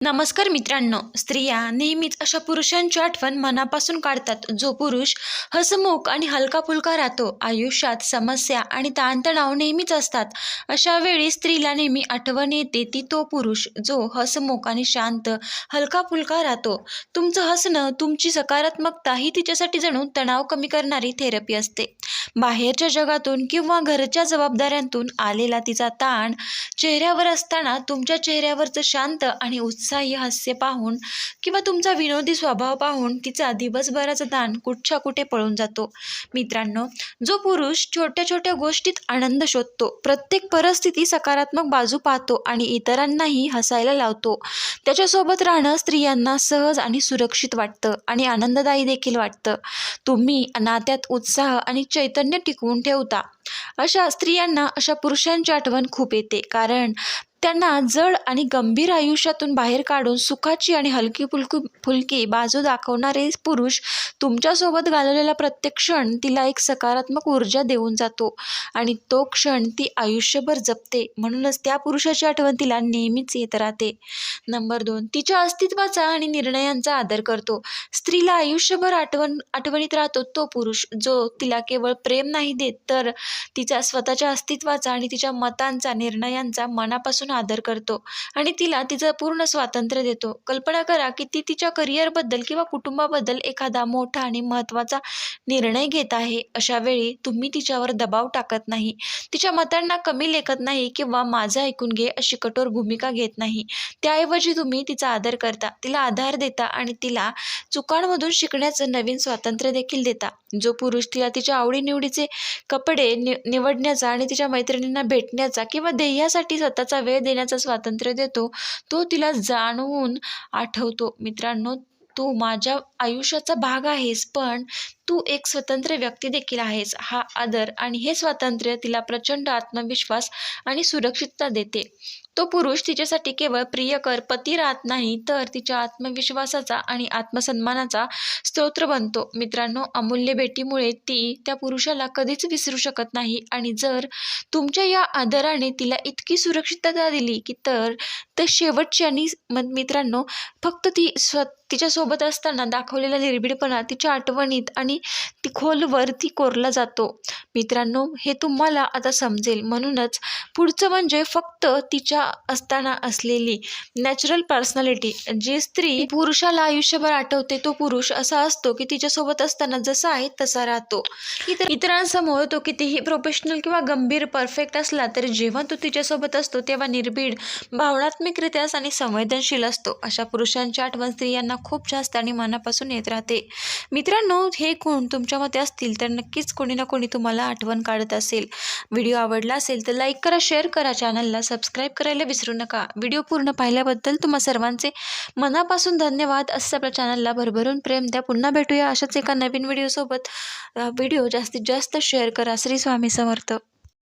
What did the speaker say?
नमस्कार मित्रांनो स्त्रिया नेहमीच अशा पुरुषांची आठवण मनापासून काढतात. जो पुरुष हसमुख आणि हलका फुलका राहतो आयुष्यात समस्या आणि ताणतणाव नेहमीच असतात. अशा वेळी स्त्रीला नेहमी आठवण येते ती तो पुरुष जो हसमुख आणि शांत हलका फुलका राहतो. तुमचं हसणं तुमची सकारात्मकता ही तिच्यासाठी जणू तणाव कमी करणारी थेरपी असते. बाहेरच्या जगातून किंवा घरच्या जबाबदाऱ्यांतून आलेला तिचा ताण चेहऱ्यावर असताना तुमच्या चेहऱ्यावरचं शांत आणि उत्साह उत्साही हास्य पाहून किंवा तुमचा विनोदी स्वभाव पाहून तिचा दिवसभराचा दान कुठच्या कुठे पळून जातो. मित्रांनो जो पुरुष छोट्या छोट्या गोष्टीत आनंद शोधतो प्रत्येक परिस्थिती सकारात्मक बाजू पाहतो आणि इतरांनाही हसायला लावतो. त्याच्यासोबत राहणं स्त्रियांना सहज आणि सुरक्षित वाटतं आणि आनंददायी देखील वाटतं. तुम्ही नात्यात उत्साह आणि चैतन्य टिकवून ठेवता. अशा स्त्रियांना अशा पुरुषांची आठवण खूप येते कारण त्यांना जड आणि गंभीर आयुष्यातून बाहेर काढून सुखाची आणि हलकी फुलकी फुलकी बाजू दाखवणारे पुरुष तुमच्यासोबत घालवलेला प्रत्येक क्षण तिला एक सकारात्मक ऊर्जा देऊन जातो. आणि तो क्षण ती आयुष्यभर जपते. म्हणूनच त्या पुरुषाची आठवण तिला नेहमीच येत राहते. नंबर दोन तिच्या अस्तित्वाचा आणि निर्णयांचा आदर करतो. स्त्रीला आयुष्यभर आठवण आठवणीत राहतो तो पुरुष जो तिला केवळ प्रेम नाही देत तर तिच्या स्वतःच्या अस्तित्वाचा आणि तिच्या मतांचा निर्णयांचा मनापासून आदर करतो आणि तिला तिचं पूर्ण स्वातंत्र्य देतो. कल्पना करा की ती तिच्या करिअरबद्दल किंवा कुटुंबाबद्दल एखादा मोठा आणि महत्त्वाचा निर्णय घेत आहे. अशा वेळी तुम्ही तिच्यावर दबाव टाकत नाही. तिच्या मतांना कमी लेखत नाही किंवा माझं ऐकून घे अशी कठोर भूमिका घेत नाही. त्याऐवजी तुम्ही तिचा आदर करता तिला आधार देता आणि तिला चुकांमधून शिकण्याचं नवीन स्वातंत्र्य देखील देता. जो पुरुष तिला तिच्या आवडीनिवडीचे कपडे नि निवडण्याचा आणि तिच्या मैत्रिणींना भेटण्याचा किंवा ध्येयासाठी स्वतःचा वेळ देण्याचं स्वातंत्र्य देतो तो तिला जाणवून आठवतो. मित्रांनो तू माझ्या आयुष्याचा भाग आहेस पण तू एक स्वतंत्र व्यक्ती देखील आहेस. हा आदर आणि हे स्वातंत्र्य तिला प्रचंड आत्मविश्वास आणि सुरक्षितता देते. तो पुरुष तिच्यासाठी केवळ प्रियकर पती राहत नाही तर तिच्या आत्मविश्वासाचा आणि आत्मसन्मानाचा स्तोत्र बनतो. मित्रांनो अमूल्य भेटीमुळे ती त्या पुरुषाला कधीच विसरू शकत नाही आणि जर तुमच्या या आदराने तिला इतकी सुरक्षितता दिली की तर ते शेवटची आणि म- मित्रांनो फक्त ती स्व तिच्यासोबत असताना दाखवलेला निर्भीडपणा तिच्या आठवणीत आणि ती खोलवर ती कोरला जातो. मित्रांनो हे तुम्हाला आता समजेल. म्हणूनच पुढचं म्हणजे फक्त तिच्या असताना असलेली नॅचरल पर्सनॅलिटी जी स्त्री पुरुषाला आयुष्यभर आठवते तो पुरुष असा असतो की तिच्यासोबत असताना जसा आहे तसा राहतो. इतर इतरांसमोर तो कितीही प्रोफेशनल किंवा गंभीर परफेक्ट असला तरी जेव्हा तो तिच्यासोबत असतो तेव्हा निर्भीड भावनात्मकरित्या आणि संवेदनशील असतो. अशा पुरुषांची आठवण स्त्रियांना खूप जास्त आणि मनापासून येत राहते. मित्रांनो हे गुण तुमच्या मते असतील तर नक्कीच कोणी ना कोणी तुम्हाला आठवण काढत असेल. व्हिडिओ आवडला असेल तर लाईक करा शेअर करा चॅनलला सबस्क्राईब करायला विसरू नका. व्हिडिओ पूर्ण पाहिल्याबद्दल तुम्हा सर्वांचे मनापासून धन्यवाद. असं आपल्या चॅनलला भरभरून प्रेम द्या. पुन्हा भेटूया अशाच एका नवीन व्हिडिओसोबत व्हिडिओ जास्तीत जास्त शेअर करा. श्री स्वामी समर्थ.